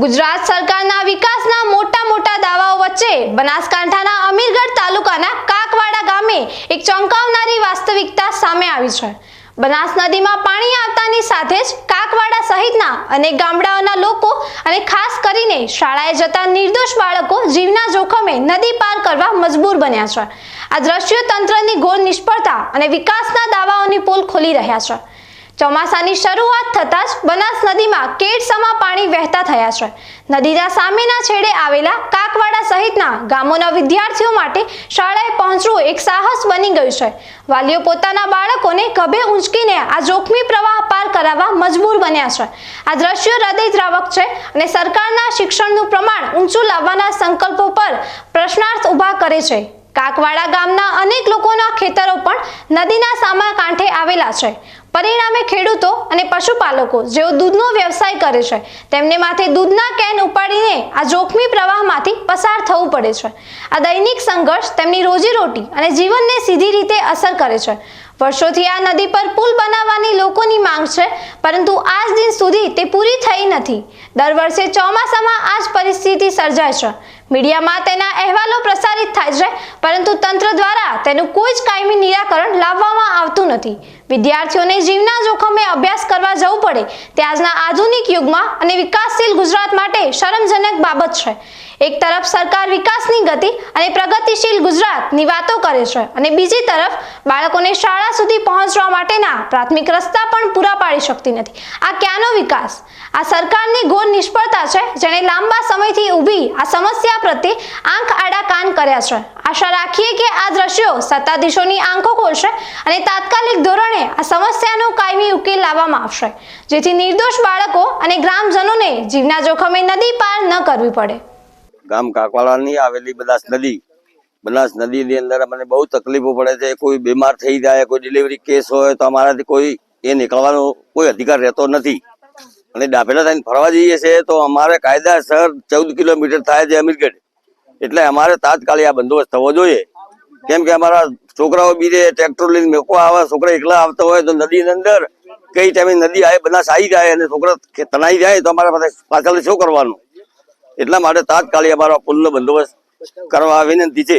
ગુજરાત સરકારના વિકાસના મોટા મોટા દાવાઓ વચ્ચે બનાસકાંઠાના અમીરગઢ તાલુકાના કાકવાડા ગામે એક ચોંકાવનારી વાસ્તવિકતા સામે આવી છે. બનાસ નદીમાં પાણી આવતાની સાથે જ કાકવાડા સહિતના અનેક ગામડાઓના લોકો અને ખાસ કરીને શાળાએ જતા નિર્દોષ બાળકો જીવના જોખમે નદી પાર કરવા મજબૂર બન્યા છે. આ દ્રશ્યો તંત્રની ઘોર નિષ્ફળતા અને વિકાસના દાવાઓની પોલ ખોલી રહ્યા છે. ચોમાસાની શરૂઆત થતાં જ બનાસ નદીમાં કેડસમા પાણી વહેતા થયા છે. નદીના સામેના છેડે આવેલા કાકવાડા સહિતના ગામોના વિદ્યાર્થીઓ માટે શાળાએ પહોંચવું એક સાહસ બની ગયું છે. વાલીઓ પોતાના બાળકોને ગભે ઊંચકીને આ જોખમી પ્રવાહ પાર કરાવવા મજબૂર બન્યા છે. આ દ્રશ્યો હૃદયદ્રાવક છે અને સરકારના શિક્ષણનું પ્રમાણ ઊંચું લાવવાના સંકલ્પો પર પ્રશ્નાર્થ ઊભા કરે છે. કાકવાડા ગામના અનેક લોકોના ખેતરો પણ નદીના સામા કાંઠે આવેલા છે. પરિણામે ખેડૂતો અને પશુપાલકો જેઓ દૂધનો વ્યવસાય કરે છે, તેમને માથે દૂધના કેન ઉપાડીને આ જોખમી પ્રવાહમાંથી પસાર થવું પડે છે. આ દૈનિક સંઘર્ષ તેમની રોજીરોટી અને જીવનને સીધી રીતે અસર કરે છે. વર્ષોથી આ નદી પર પુલ બનાવવાની લોકોની માંગ છે, પરંતુ આજ દિન સુધી તે પૂરી થઈ નથી. દર વર્ષે ચોમાસામાં આ જ પરિસ્થિતિ સર્જાય છે. મીડિયામાં તેના અહેવાલો પ્રસારિત થાય છે, પરંતુ તંત્ર દ્વારા તેનું કોઈ જ કાયમી નિરાકરણ લાવવામાં આવતું નથી. વિદ્યાર્થીઓને જીવના જોખમે અભ્યાસ કરવા જવું પડે. તે આજના આધુનિક યુગમાં અને વિકાસશીલ ગુજરાત માટે શરમજનક બાબત છે. એક તરફ સરકાર વિકાસની ગતિ અને પ્રગતિશીલ ગુજરાતની વાતો કરે છે અને બીજી તરફ બાળકોને શાળા સુધી પહોંચવા માટેના પ્રાથમિક રસ્તા પણ પૂરા પાડી શકતી નથી. આ ક્યાંનો વિકાસ? આ સરકારની ઘોર નિષ્ફળતા છે જેણે લાંબા સમયથી ઊભી આ સમસ્યા પ્રત્યે આંખ આડા કાન કર્યા છે. આશા રાખીએ કે આ દ્રશ્યો સત્તાધીશોની આંખો ખોલશે અને તાત્કાલિક ધોરણે આ સમસ્યાનો કાયમી ઉકેલ લાવવામાં આવશે. જેથી નિર્દોષ બાળકો અને ગ્રામજનોને જીવના જોખમે નદી પાર ન કરવી પડે. ગામ કાકવાળાની આવેલી બનાસ નદી. બનાસ નદીની અંદર અમને બહુ તકલીફો પડે છે. કોઈ બીમાર થઈ જાય, કોઈ ડિલિવરી કેસ હોય તો અમારાથી કોઈ એ નીકળવાનો કોઈ અધિકાર રહેતો નથી. અને ડાભેલા થઈને ફરવા જઈએ છીએ તો અમારે કાયદાસર ચૌદ કિલોમીટર થાય છે અમીરગઢ. એટલે અમારે તાત્કાલિક આ બંદોબસ્ત થવો જોઈએ. કેમ કે અમારા છોકરાઓ બીજે ટ્રેક્ટર લઈને મેકવા આવે, છોકરા એકલા આવતા હોય તો નદીની અંદર કઈ ટાઈમે નદી આવે બનાસ આવી જાય અને છોકરા તણાઈ જાય તો અમારા પાસે પાછળ શું કરવાનું? એટલા માટે તાત્કાલિક અમારો પુલનો બંદોબસ્ત કરવા વિનંતી છે